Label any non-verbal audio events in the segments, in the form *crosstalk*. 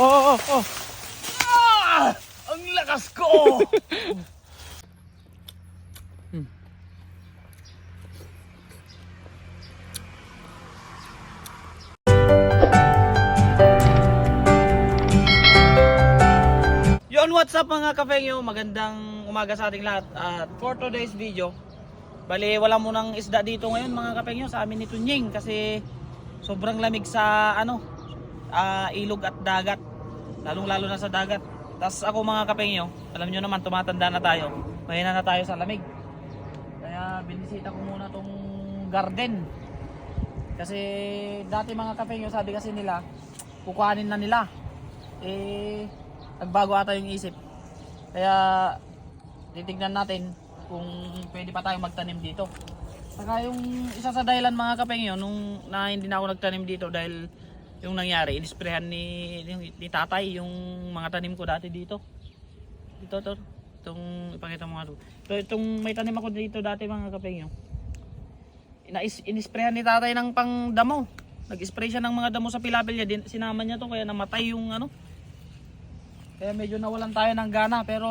Oh, oh, oh. Ah! Ang lakas ko! *laughs* Yon, what's up mga kapengyo? Magandang umaga sa ating lahat. At for today's video, bali wala munang isda dito ngayon mga kapengyo sa amin ni Tunying kasi sobrang lamig sa ano, ah, ilog at dagat. Lalong lalo na sa dagat. Tapos ako mga kapengyo, alam nyo naman tumatanda na tayo. Mahina na tayo sa lamig. Kaya binisita ko muna tong garden. Kasi dati mga kapengyo sabi kasi nila, kukuhanin na nila. Eh, nagbago ata yung isip. Kaya titignan natin kung pwede pa tayong magtanim dito. Saka yung isa sa dahilan mga kapengyo nung na hindi na ako nagtanim dito dahil yung nangyari, inisprehan ni, ni, ni tatay yung mga tanim ko dati dito. Dito to. Itong ipakita mo nga to. Ito, itong may tanim ako dito dati mga kapengyo. Inais, inisprehan ni tatay ng pang damo. Nag-spray siya ng mga damo sa pilapil niya. Din, sinama niya to kaya namatay yung ano. Kaya medyo nawalan tayo ng gana pero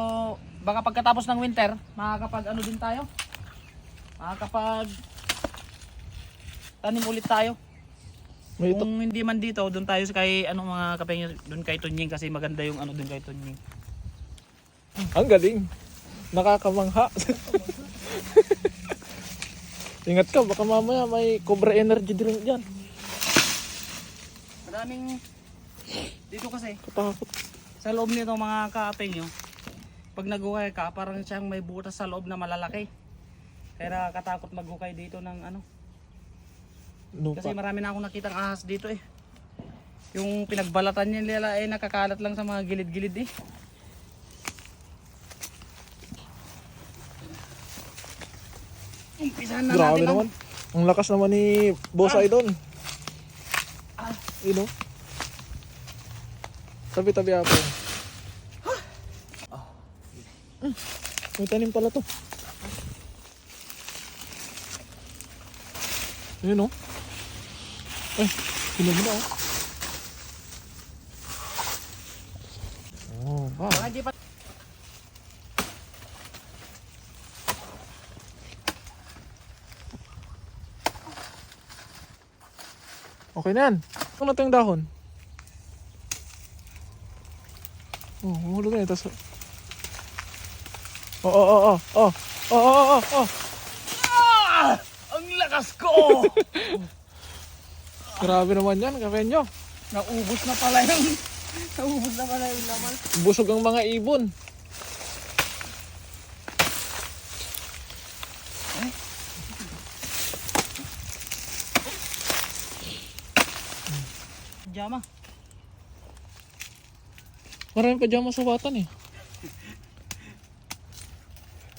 baka pagkatapos ng winter, makakapag ano din tayo. Makakapag tanim ulit tayo. May ito. Kung hindi man dito, doon tayo sa kay ano mga kapengyo, doon kay Tunying kasi maganda yung ano doon kay Tunying. Ang galing. Nakakamangha. Ingat ka, baka mamaya may cobra energy drink dyan. Maraming dito kasi Katakot. sa loob nito mga kapengyo, pag naghukay ka, parang siyang may butas sa loob na malalaki. Kaya katakot maghukay dito ng ano. Lupa. Kasi marami na akong nakitang ahas dito eh. Yung pinagbalatan niya nila eh nakakalat lang sa mga gilid-gilid eh. Umpisahan na Grabe natin naman. Ang lakas naman ni Boss Ah. Idon. Ah. You know? Tabi-tabi ako. Mm, May tanim pala to. Yun oh. Ay, sino mo na oh. Oh, wow. Pa Okay na yan. Ano natin yung dahon? Oh, mahulog na ito. Oh, oh, oh, oh, oh. Oh, oh, oh, oh, oh. Ah! Ang lakas ko! *laughs* Grabe naman yan, kapenyo. Naubos na pala yung *laughs* Naubos na pala yung laman. Busog ang mga ibon. Jama. Maraming pajama sa batan eh.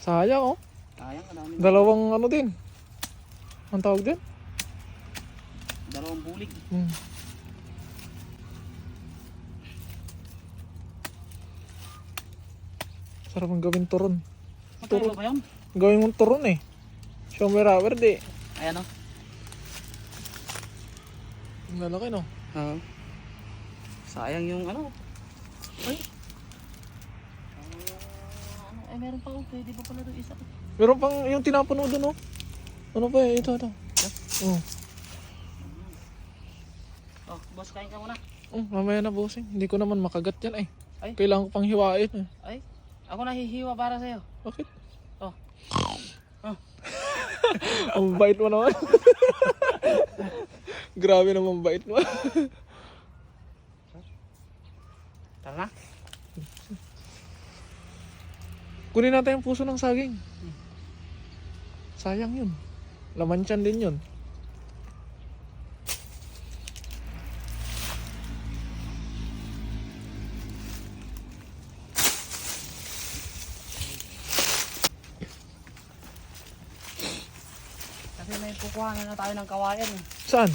Sayang oh. Sayang. Dalawang ano din. Ang tawag din? Bulig. Hmm. Sarap ang gawin turon. Maturo ba yun? Gawin mong turon eh. Show me rubber di. Ayan o. Ang lalaki no. Oo. Sayang yung ano. Ay. ano, eh meron pa oh. Pwede pa pala doon isa. Meron pang yung tinapuno doon oh. Ano pa eh? Ito, ito. Oh. Oh, boss, kain ka muna. Oh, mamaya na bossing. Hindi ko naman makagat yan eh. Ay. Kailangan ko pang hiwain eh. Ay, ako nahihiwa para sa'yo. Bakit? Oh. Oh. *laughs* Ang bait mo naman. *laughs* Grabe naman bait mo. *laughs* Tara na. Kunin natin yung puso ng saging. Sayang yun. Laman tiyan din yun. Kasi may kukuhanan na tayo ng kawayan eh. Saan?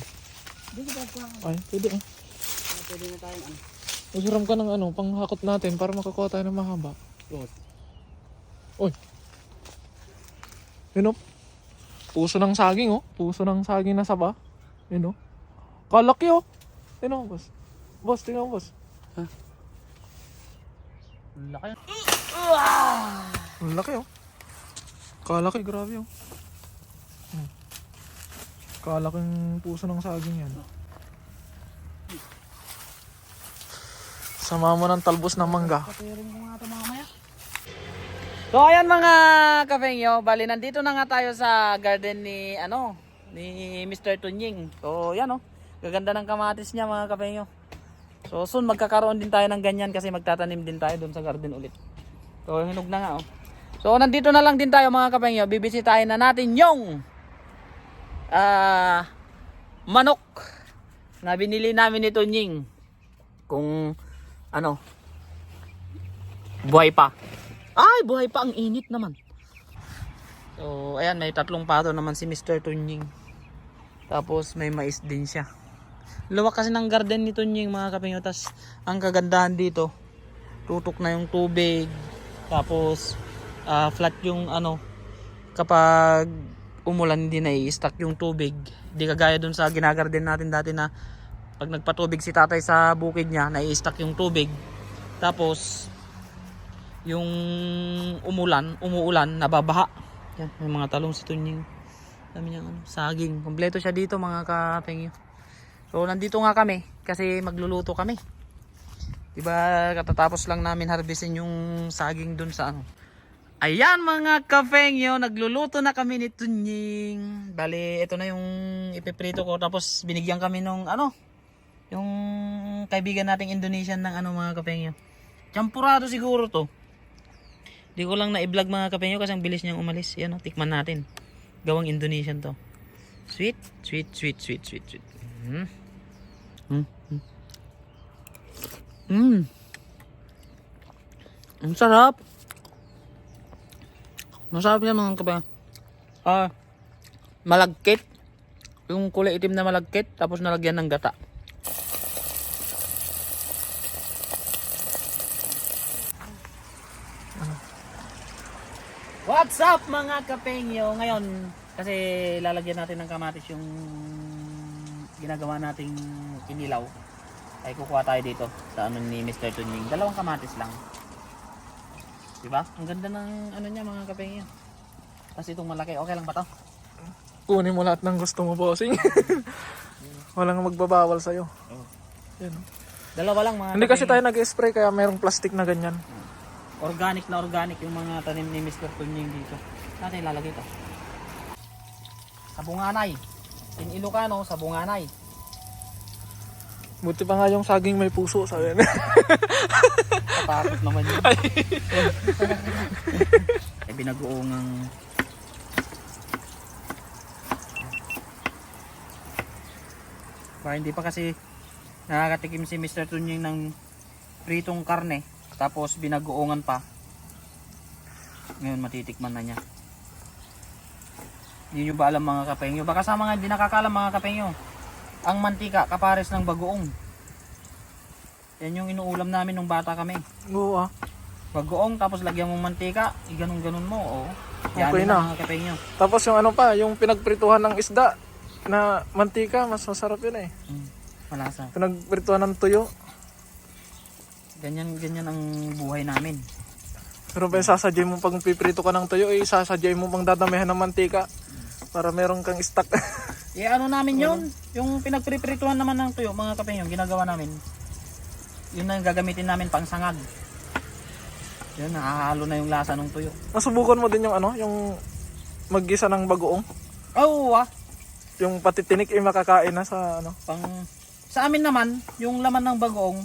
Dito ba kukuhanan? Ay, pwede ah. Pwede na tayo ano. Usuram ka ng ano, panghakot natin para makakuha tayo ng mahaba. Good. Uy. Yun oh. Puso ng saging oh. Puso ng saging na saba. Yun oh. Kalaki oh. Yun oh, boss. Boss, tingnan mo boss. Ha? Laki. Ang laki oh. Kalaki, grabe oh. Kalaking puso ng saging yan. Sama mo ng talbos ng mangga. So ayan mga kafengyo, bali nandito na nga tayo sa garden ni ano, ni Mr. Tunying. So yan oh, gaganda ng kamatis niya mga kafengyo. So soon magkakaroon din tayo ng ganyan kasi magtatanim din tayo doon sa garden ulit. So hinog na nga oh. So nandito na lang din tayo mga kafengyo, bibisitahin na natin yung ah manok na binili namin ni Tunying. Kung ano, buhay pa. Ay, buhay pa. Ang init naman. So, ayan, may tatlong pato naman si Mr. Tunying. Tapos, may mais din siya. Luwak kasi ng garden ni Tunying, mga kapinyo. Tas, ang kagandahan dito, tutok na yung tubig. Tapos, ah, flat yung ano, kapag umulan hindi na i-stack yung tubig. Di kagaya dun sa ginagarden natin dati na pag nagpatubig si tatay sa bukid niya, nai-stack yung tubig. Tapos, yung umulan, umuulan, nababaha. Yan, may mga talong si Tunying. Dami niyang ano, saging. Kompleto siya dito mga kapengyo. So, nandito nga kami kasi magluluto kami. Diba, katatapos lang namin harvestin yung saging dun sa ano. Ayan mga kafengyo, nagluluto na kami ni Tunying. Bali, ito na yung ipiprito ko. Tapos binigyan kami nung ano, yung kaibigan nating Indonesian ng ano mga kapengyo. Champurado siguro to. Di ko lang na-vlog mga kapengyo kasi ang bilis niyang umalis. Yan o, tikman natin. Gawang Indonesian to. Sweet, sweet, sweet, sweet, sweet, sweet. Mm. Mm. Mm. Ang sarap. Masarap yan mga kapengyo. Ah, malagkit. Yung kulay itim na malagkit tapos nalagyan ng gata. What's up mga kapengyo? Ngayon, kasi lalagyan natin ng kamatis yung ginagawa nating kinilaw. Ay kukuha tayo dito sa ano ni Mr. Tunying. Dalawang kamatis lang. Diba? Ang ganda ng ano niya mga kapengyo. Tapos itong malaki, okay lang ba to? Kunin mo lahat ng gusto mo, bossing. *laughs* Walang magbabawal sa'yo. Oh. Yan. Dalawa lang mga Hindi kasi tayo nag-spray kaya merong plastic na ganyan. organic na organic yung mga tanim ni Mr. Tunying dito. Natin ilalagay ito. Sa bunganay. In Ilocano, sa bunganay. Buti pa nga yung saging may puso, sabi niya. Katakot naman yun. Ay binagoongang Para hindi pa kasi nakakatikim si Mr. Tunying ng pritong karne tapos binagoongan pa. Ngayon matitikman na niya. Hindi nyo ba alam mga kapengyo? Baka sa mga hindi nakakalam mga kapengyo. Ang mantika kapares ng bagoong. Yan yung inuulam namin nung bata kami. Oo ah. Bagoong tapos lagyan mong mantika, iganon-ganon mo, oh. Okay Yan na. na mga kapengyo. Tapos yung ano pa, yung pinagprituhan ng isda na mantika, mas masarap yun eh. Mm, malasa. Pinagprituhan ng tuyo. Ganyan, ganyan ang buhay namin. Pero pa sasadyay mo pag piprito ka ng tuyo, eh, sasadyay mo pang dadamihan ng mantika para meron kang stock. *laughs* Eh ano namin yun? Yung pinagpriprituhan naman ng tuyo, mga kapengyo, ginagawa namin. Yun na yung gagamitin namin pang sangag. Yun, nakahalo na yung lasa ng tuyo. Masubukan mo din yung ano, yung maggisa ng bagoong. Oh, ah. Yung pati tinik ay makakain na sa ano. Pang, sa amin naman, yung laman ng bagoong,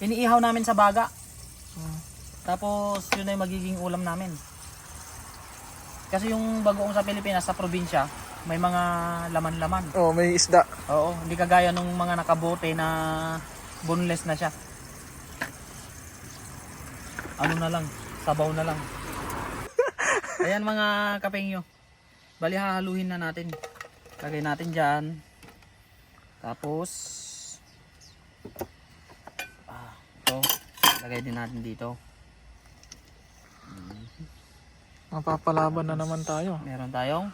iniihaw namin sa baga. Tapos, yun na yung magiging ulam namin. Kasi yung bagoong sa Pilipinas, sa probinsya, may mga laman-laman. Oh, may isda. Oo, hindi kagaya nung mga nakabote na boneless na siya. Ano na lang, sabaw na lang. *laughs* Ayan mga kapengyo. Bali hahaluhin na natin. Lagay natin dyan. Tapos, ah, ito. Lagay din natin dito. Mapapalaban na naman tayo. Meron tayong.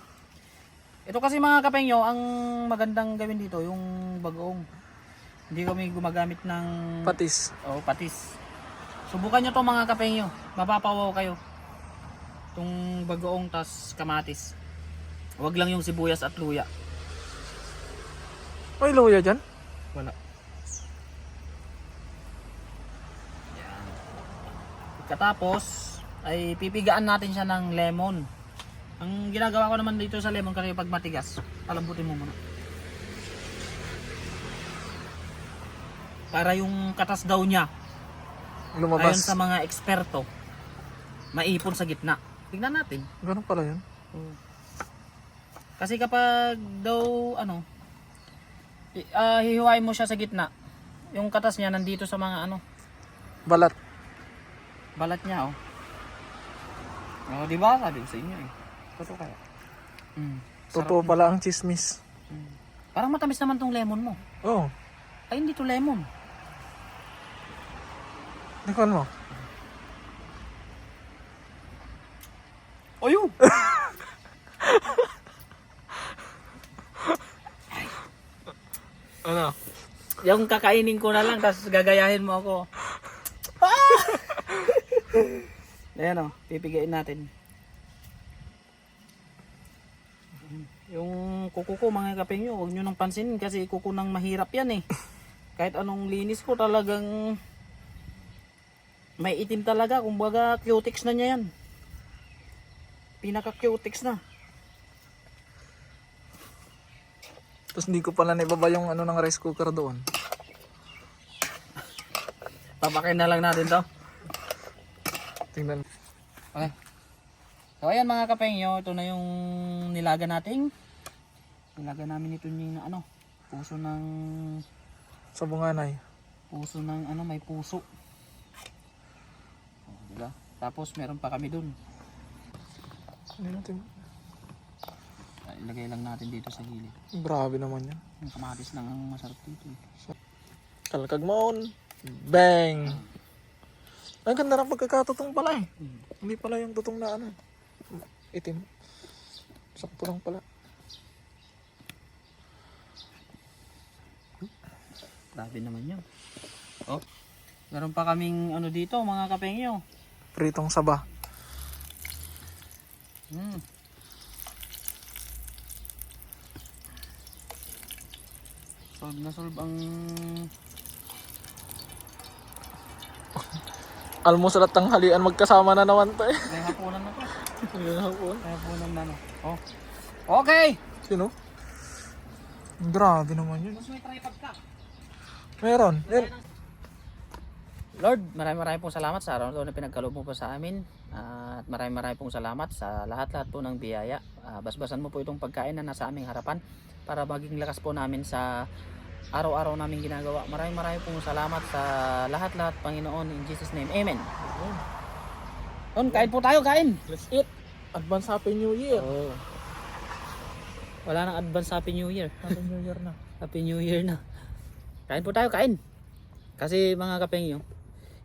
Ito kasi mga kapengyo, ang magandang gawin dito, yung bagoong. Hindi kami gumagamit ng Patis. oh, patis. Subukan nyo to mga kapengyo. Mapapawaw kayo. Itong bagoong tas kamatis. Huwag lang yung sibuyas at luya. May luya dyan? Wala. Yan. Katapos ay pipigaan natin siya ng lemon. Ang ginagawa ko naman dito sa lemon kasi pag matigas, palambutin mo muna. Para yung katas daw niya, ayon Lumabas. sa mga eksperto, maipon sa gitna. Tignan natin. Ganun pala yun. Kasi kapag daw ano, i- ah, hihiwain mo siya sa gitna, yung katas niya nandito sa mga ano, Balat. balat niya oh. Oh, di ba? Sabi ko sa inyo eh. Totoo kaya. Mm. Totoo pala ang chismis. Mm. Parang matamis naman tong lemon mo. Oo. Oh, Ay, hindi to lemon. tikman mo. Ayun! Ano? yung kakainin ko na lang, tapos gagayahin mo ako. *laughs* Ayan o, pipigain natin. Yung kuko ko mga kapeng nyo, huwag nyo nang pansinin kasi kuko nang mahirap yan eh. *laughs* Kahit anong linis ko talagang may itim talaga, kumbaga cutex na niya yan. Pinaka cutex na. Tapos hindi ko pala naibaba yung ano ng rice cooker doon. Papakain na lang natin to. Tingnan. Okay. So ayan mga kapengyo, ito na yung nilaga nating nilaga namin ito yung ano, puso ng Sa bunganay. puso ng ano, may puso. Oh, diba? Tapos meron pa kami dun. Hindi natin. Ah, Ilagay lang natin dito sa gilid. Grabe naman yan. Yung kamatis lang ang masarap dito. eh. Kalkag maon. Bang! Ang ganda ng pagkakatutong pala eh. Hmm. Hindi pala yung tutong na ano. Itim. Sakto lang pala. Grabe naman yun. Oh, meron pa kaming ano dito mga kapengyo. Pritong saba. Hmm. Solve na solve ang Almusal at tanghalian magkasama na naman to eh. may hapunan na to. Ako po. May hapunan na no. Oh. Okay. Sino? Grabe naman yun. Mas may tripod ka. Meron. Yan. Lord, maraming maraming pong salamat sa araw na ito na pinagkaloob mo po sa amin. Ah, at maraming maraming pong salamat sa lahat-lahat po ng biyaya. Ah, basbasan mo po itong pagkain na nasa aming harapan para maging lakas po namin sa araw-araw namin ginagawa. Maraming maraming pong salamat sa lahat-lahat, Panginoon. In Jesus' name, Amen. On, kain po tayo, kain. Let's eat. Advance Happy New Year. Oh. Wala nang advance Happy New Year. Happy New Year na. *laughs* Happy New Year na. Kain po tayo, kain. Kasi mga kapengyo,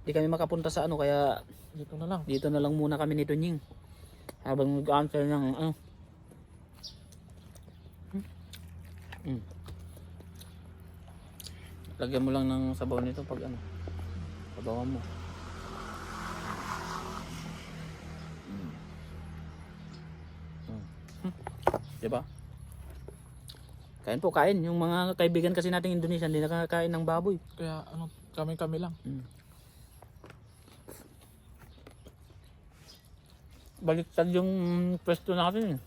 hindi kami makapunta sa ano kaya Dito na lang. dito na lang muna kami ni Tunying. Habang nag-answer ng ano. Mm. Lagyan mo lang ng sabaw nito pag ano. Sabawan mo. Mm. Mm. Hmm. Diba? Kain po, kain. Yung mga kaibigan kasi nating Indonesia, hindi nakakain ng baboy. Kaya ano, kami-kami lang. Mm. Baliktad yung pwesto natin eh.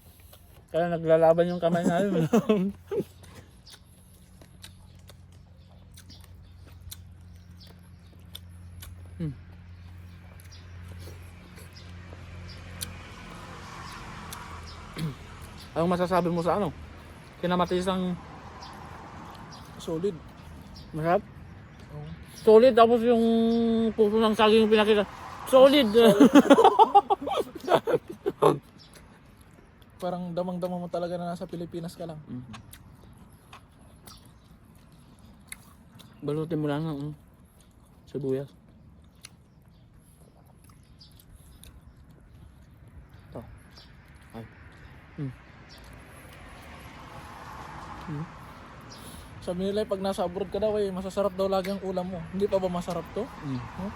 Kaya naglalaban yung kamay natin. *laughs* Anong masasabi mo sa ano? Kinamatis ang Solid. masarap? Oo. Solid tapos yung puso ng saging yung pinakita. Solid! *laughs* Parang damang-dama mo talaga na nasa Pilipinas ka lang. Mhm. Balutin mo lang ng sibuyas. Ito. Ay. Mm. Hmm. Sabi nila, pag nasa abroad ka daw, eh, masasarap daw lagi ang ulam mo. Hindi pa ba masarap to? Hmm. Huh?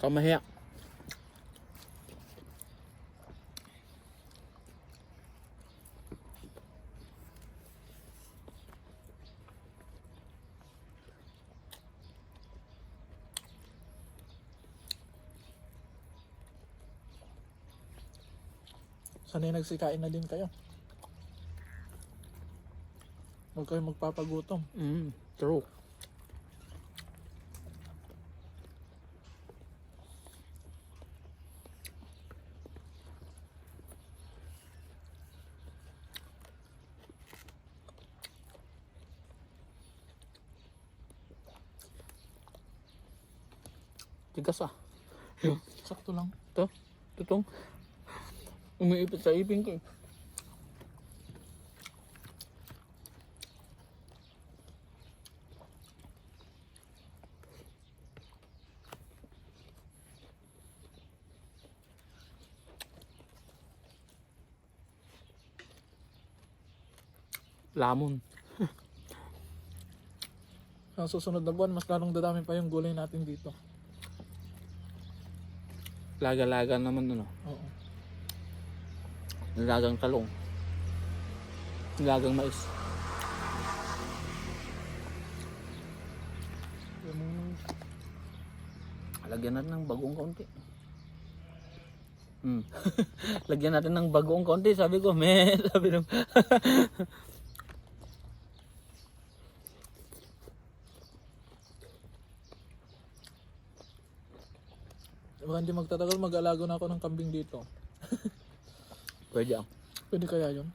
Kamahiya. Nagsikain na din kayo. Huwag kayo magpapagutom. Mm, true. Tigas ah. Sakto lang. Ito, tutong. Umiipit sa ipin ko. eh. Lamon. *laughs* Sa susunod na buwan, mas lalong dadami pa yung gulay natin dito. Laga-laga naman ano. Oo. Lagang talong. Lagang mais. Lagyan natin ng bagong konti. Hmm. *laughs* Lagyan natin ng bagong konti. Sabi ko, me. *laughs* Sabi nung... Baka hindi magtatagal, mag-alago na ako ng kambing dito. *laughs* Pwede ah. Pwede kaya yun?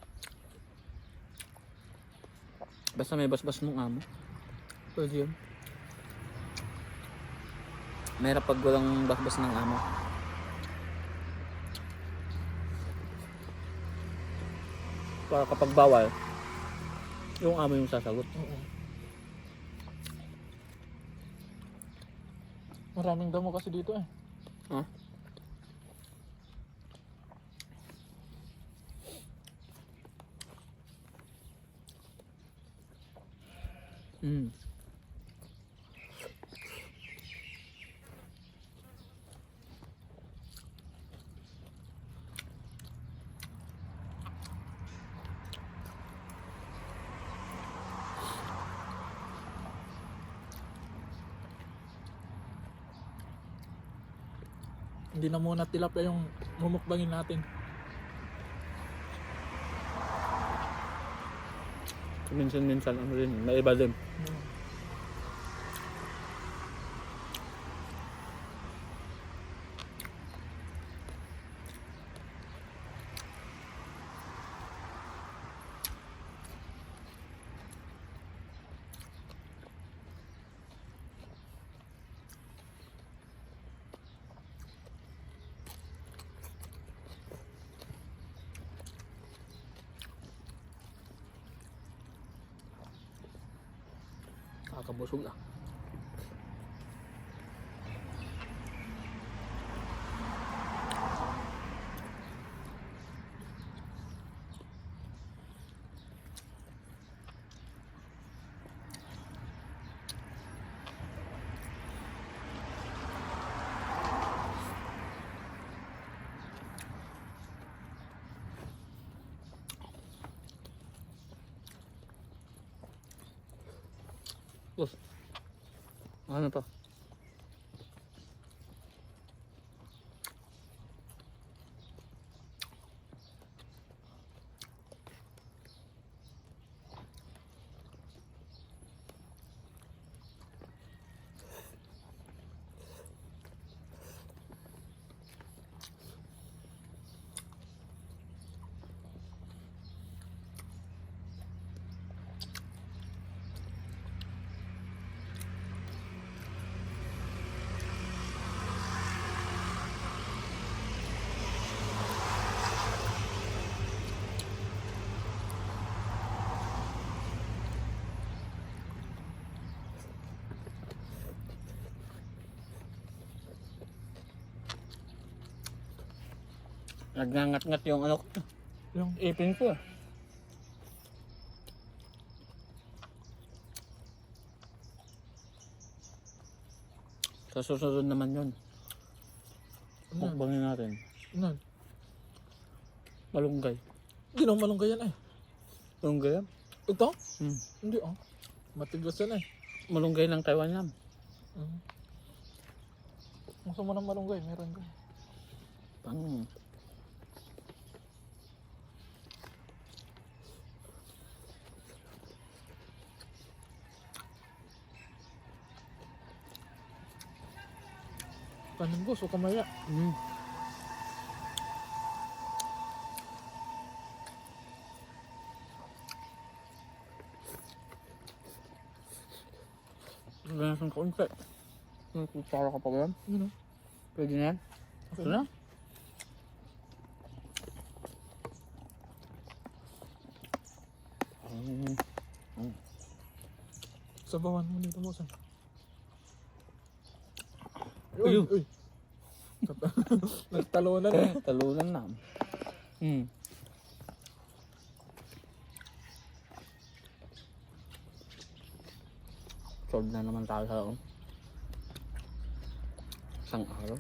Basta may basbas mong amo. Pwede yun. Mahirap pag walang basbas ng amo. Para kapag bawal, yung amo yung sasagot. Oo. Maraming damo kasi dito eh. Ha? Mm. Hindi na muna tilapia yung mumukbangin natin. Minsan-minsan ano rin, may iba din. Hmm. Kakabusog ah. Boss. Ano to? Nagngangat-ngat yung ano ko. Yung Ipin ko. ah. Sa susunod naman yun. Ano? Mukbangin natin. Ano? Malunggay. Hindi naman malunggay yan eh. Malunggay yan? Ito? Hmm. Hindi oh. Matigas yan eh. Malunggay ng Taiwan yan. Mm. Gusto mo ng malunggay? Meron ka. Pang... Kanin boss o kamaya. Mm. Ganyan ng kaunti. May kutsara ka pa ba yan? Oh. Pwede na yan? Okay. Ito na? Mm. Sabawan mo อุ้ยอุ้ยตะโลนั่นตะโลนั่นหนำอืมสดนั้นมันตายเถอะสั่งเอาแล้ว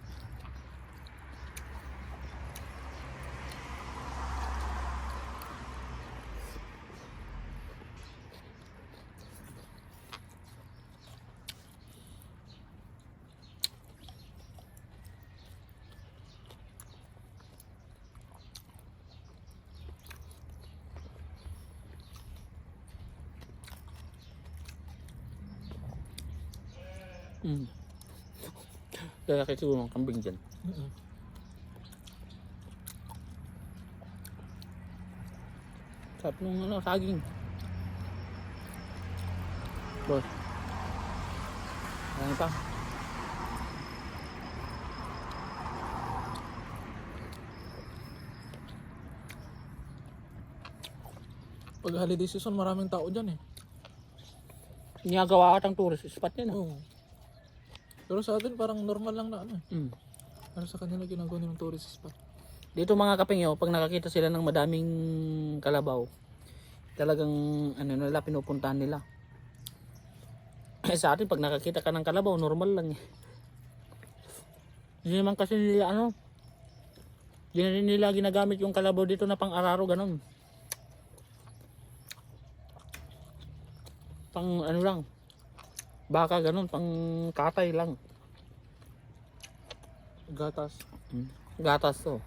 Mm. Kaya kasi siguro ng kambing dyan. Mm-mm. Sarap nung ano, saging. Boss. Ano pa? Pag holiday season, maraming tao dyan eh. Niyagawa ka ng tourist spot yan. ah. Oo. Pero sa atin parang normal lang na ano eh. Mm. Pero sa kanila ginagawa nilang tourist spot. Dito mga kapingyo, pag nakakita sila ng madaming kalabaw, talagang ano nila, pinupuntahan nila. *clears throat* Eh sa atin, pag nakakita ka ng kalabaw, normal lang eh. Hindi naman kasi nila ano, hindi na rin nila ginagamit yung kalabaw dito na pang-araro, ganun. Pang ano lang, baka ganun, pang katay lang. Gatas. Hmm. Gatas to.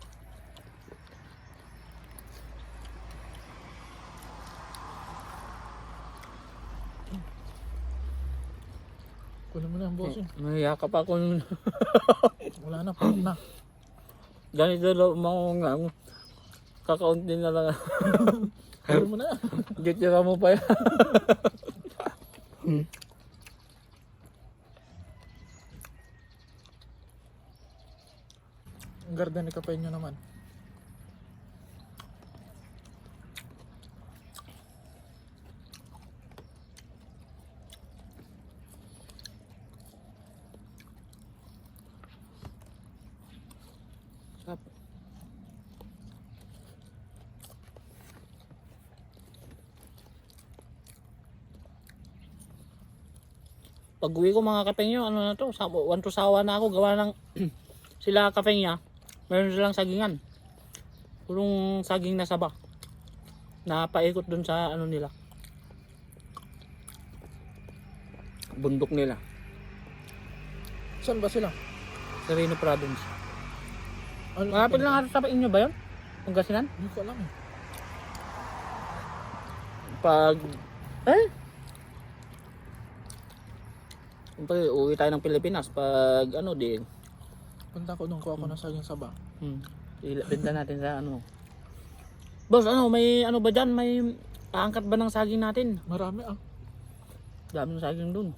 Kunin mo na ang boss eh. Nahiyakap ako nun. *laughs* Wala na, pag na. Ganito daw nga. Kakaunti na lang. *laughs* Kunin mo na. *laughs* Gitira mo pa yan. Garden ni Kapenyo naman. Pag uwi ko mga kapengyo, ano na to, one to sawa na ako, gawa ng *clears throat* sila kapengya, meron silang sagingan. Purong saging na saba. Napaikot dun sa ano nila. Bundok nila. Saan ba sila? Sereno Province. Ano, Malapit lang ata sa inyo ba yun? Pangasinan? Hindi ko alam eh. Pag... Eh? Siyempre, uwi tayo ng Pilipinas pag ano din. Punta ko doon, kuha ko ng saging saba. Hmm. Benta natin sa ano. Boss, ano, may ano ba dyan? May aangkat ba ng saging natin? Marami ah. Dami ng saging dun.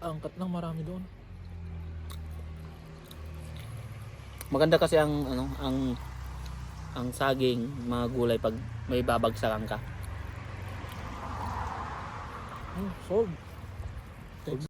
Angkat lang marami doon. Maganda kasi ang ano, ang ang saging, mga gulay pag may babagsakan ka. Oh, sold.